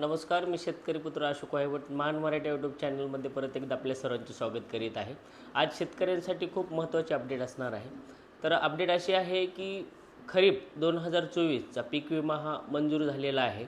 नमस्कार मी शेतकरी पुत्र अशोक वायवट महान मराठी यूट्यूब चॅनलमध्ये परत एकदा आपल्या सर्वांचे स्वागत करीत आहे. आज शेतकऱ्यांसाठी खूप महत्त्वाचे अपडेट असणार आहे. तर अपडेट अशी आहे की खरीप दोन हजार चोवीसचा पीक विमा हा मंजूर झालेला आहे.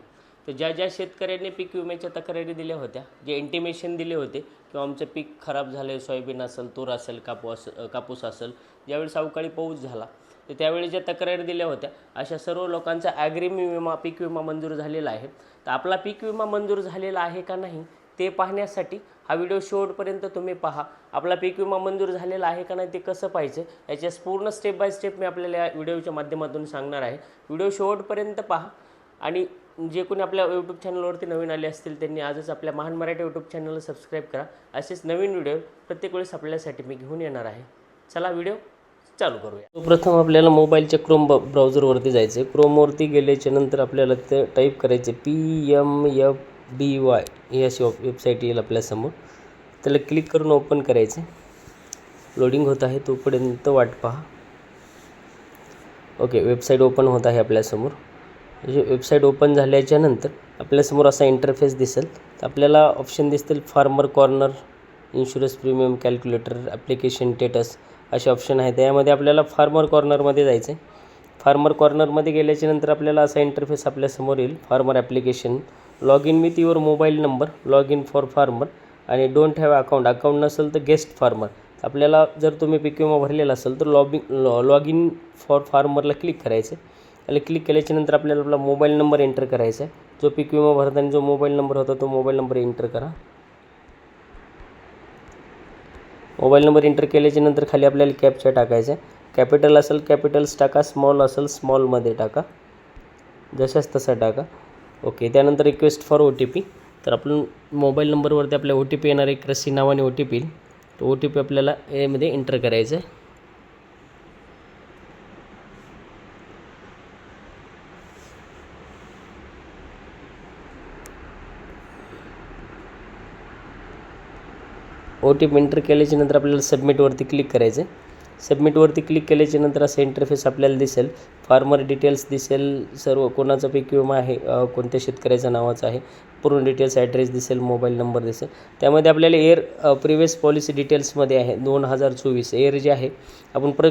तर ज्या ज्या शेतकऱ्यांनी पीक विम्याच्या तक्रारी दिल्या होत्या जे इंटिमेशन दिले होते किंवा आमचं पीक खराब झालं आहे सोयाबीन असेल तूर असेल कापू असेल कापूस असेल ज्यावेळेस अवकाळी पाऊस झाला तर त्यावेळी ज्या तक्रारी दिल्या होत्या अशा सर्व लोकांचा ॲग्रीमी विमा पीक विमा मंजूर झालेला आहे. तर आपला पीक विमा मंजूर झालेला आहे का नाही ते पाहण्यासाठी हा व्हिडिओ शेवटपर्यंत तुम्ही पहा. आपला पीक विमा मंजूर झालेला आहे का नाही ते कसं पाहिजे याच्या पूर्ण स्टेप बाय स्टेप मी आपल्याला या व्हिडिओच्या माध्यमातून सांगणार आहे. व्हिडिओ शेवटपर्यंत पहा. आणि जे कोणी आपल्या यूट्यूब चॅनलवरती नवीन आले असतील त्यांनी आजच आपल्या महान मराठी यूट्यूब चॅनलला सबस्क्राईब करा. असेच नवीन व्हिडिओ प्रत्येक वेळेस आपल्यासाठी मी घेऊन येणार आहे. चला व्हिडिओ चालू करूया. प्रथम आपल्याला मोबाईलच्या क्रोम ब ब्राउझरवरती जायचं आहे क्रोमवरती गेल्याच्यानंतर आपल्याला ते टाईप करायचे P M F D Y ही अशी वेबसाईट येईल आपल्यासमोर त्याला क्लिक करून ओपन करायचे लोडिंग होत आहे तोपर्यंत वाट पहा. ओके वेबसाईट ओपन होत आहे आपल्यासमोर वेबसाईट म्हणजे ओपन झाल्याच्यानंतर आपल्यासमोर असा इंटरफेस दिसेल. तर आपल्याला ऑप्शन दिसतील farmer corner insurance premium calculator application status असे ऑप्शन आहेत. त्यामध्ये आपल्याला फार्मर कॉर्नरमध्ये जायचं आहे फार्मर कॉर्नरमध्ये गेल्याच्यानंतर आपल्याला असा इंटरफेस आपल्यासमोर येईल. Farmer application log in with your mobile number log in for farmer आणि डोंट हॅव अकाउंट अकाउंट नसेल तर गेस्ट फार्मर आपल्याला जर तुम्ही पीक विमा भरलेला असेल तर lobbying law log in for फार्मरला click करायचं आहे क्लिक केल्याच्यानंतर आपल्याला आपला मोबाईल नंबर एंटर करायचा आहे जो पीक विमा भरताना जो मोबाईल नंबर होता तो मोबाईल नंबर एंटर करा. मोबाईल नंबर एंटर केल्याच्यानंतर खाली आपल्याला कॅपचा टाकायचा आहे. कॅपिटल असेल कॅपिटल्स टाका स्मॉल असेल स्मॉलमध्ये टाका. जशाच तसा टाका. ओके त्यानंतर request for O T P. तर आपण मोबाईल नंबरवरती आपल्या ओ टी पी येणार एक रस्सी नावाने ओ टी पी येईल. तो ओ टी पी आपल्याला यामध्ये एंटर करायचा आहे. ओ टी पी एंटर केल्याच्यानंतर आपल्याला सबमिटवरती क्लिक करायचं आहे सबमिटवरती क्लिक केल्याच्यानंतर असं इंटरफेस आपल्याला दिसेल. फार्मर डिटेल्स दिसेल. सर्व कोणाचा पीक विमा आहे कोणत्या शेतकऱ्याचं नावाचा आहे पूर्ण डिटेल्स ॲड्रेस दिसेल मोबाईल नंबर दिसेल. त्यामध्ये आपल्याला एअर प्रिव्हियस पॉलिसी डिटेल्समध्ये आहे दोन हजार चोवीस. एअर जे आहे आपण प्र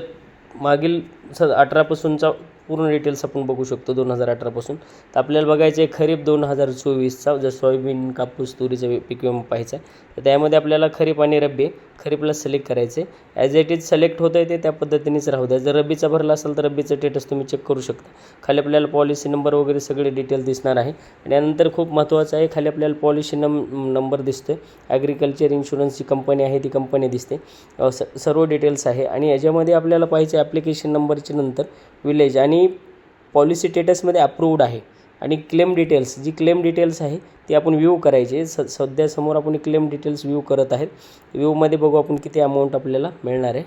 मागील स अठरापासूनचा पूर्ण डिटेल्स आपण बघू शकतो दोन हजार अठरापासून तर आपल्याला बघायचं आहे खरीप दोन हजार चोवीसचा जर सोयाबीन कापूस तुरीचं पीक विमा पाहायचा आहे तर त्यामध्ये आपल्याला खरीप आणि रब्बी खरीपला सिलेक्ट करायचे. ॲज इट इज सिलेक्ट होतं आहे ते त्या पद्धतीनेच राहू द्या. जर रब्बीचा भरला असेल तर रब्बीचं स्टेटस तुम्ही चेक करू शकता. खाली आपल्याला पॉलिसी नंबर वगैरे सगळे डिटेल दिसणार आहे. आणि यानंतर खूप महत्त्वाचं आहे खाली आपल्याला पॉलिसी नम नंबर दिसतो आहे ॲग्रिकल्चर इन्शुरन्सची कंपनी आहे ती कंपनी दिसते. स सर्व डिटेल्स आहे. आणि याच्यामध्ये आपल्याला पाहिजे ॲप्लिकेशन नंबरच्या नंतर विलेज आणि पॉलिसी स्टेटसमध्ये अप्रूव्ड आहे. आणि क्लेम डिटेल्स जी क्लेम डिटेल्स आहे ती आपण व्ह्यू करायची स सध्या समोर आपण क्लेम डिटेल्स व्ह्यू करत आहेत. व्ह्यूमध्ये बघू आपण किती अमाऊंट आपल्याला मिळणार आहे.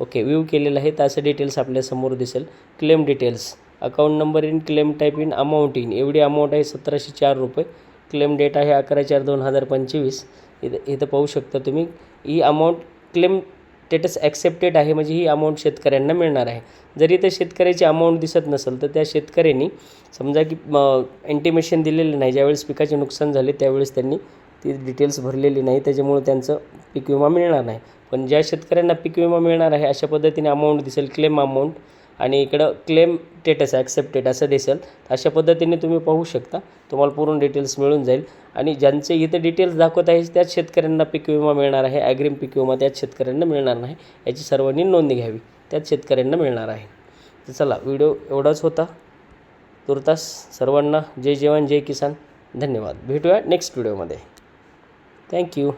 ओके व्ह्यू केलेलं आहे तर डिटेल्स आपल्यासमोर दिसेल. Claim details account number in claim type in amount in एवढी अमाऊंट आहे सतराशे चार रुपये. क्लेम डेट आहे अकरा चार दोन हजार पंचवीस. इथं इथं पाहू शकता तुम्ही. ही अमाऊंट क्लेम स्टेटस ॲक्सेप्टेड आहे म्हणजे ही अमाऊंट शेतकऱ्यांना मिळणार आहे. जरी त्या शेतकऱ्याची अमाऊंट दिसत नसेल तर त्या शेतकऱ्यांनी समजा की इंटिमेशन दिलेलं नाही ज्यावेळेस पिकाचे नुकसान झाले त्यावेळेस त्यांनी ती डिटेल्स भरलेली नाही त्याच्यामुळे त्यांचं पीक विमा मिळणार नाही. पण ज्या शेतकऱ्यांना पीक विमा मिळणार आहे अशा पद्धतीने अमाऊंट दिसेल क्लेम अमाऊंट आणि इकडं क्लेम स्टेटस ॲक्सेप्टेड असं दिसेल. अशा पद्धतीने तुम्ही पाहू शकता. तुम्हाला पूर्ण डिटेल्स मिळून जाईल. आणि ज्यांचे इथं डिटेल्स दाखवत आहे त्याच शेतकऱ्यांना पीक विमा मिळणार आहे. ॲग्रीम पीक विमा त्याच शेतकऱ्यांना मिळणार नाही. याची सर्वांनी नोंदणी घ्यावी. त्याच शेतकऱ्यांना मिळणार आहे. तर चला व्हिडिओ एवढाच होता. तुर्तास सर्वांना जय जवान जय किसान. धन्यवाद. भेटूया नेक्स्ट व्हिडिओमध्ये थँक्यू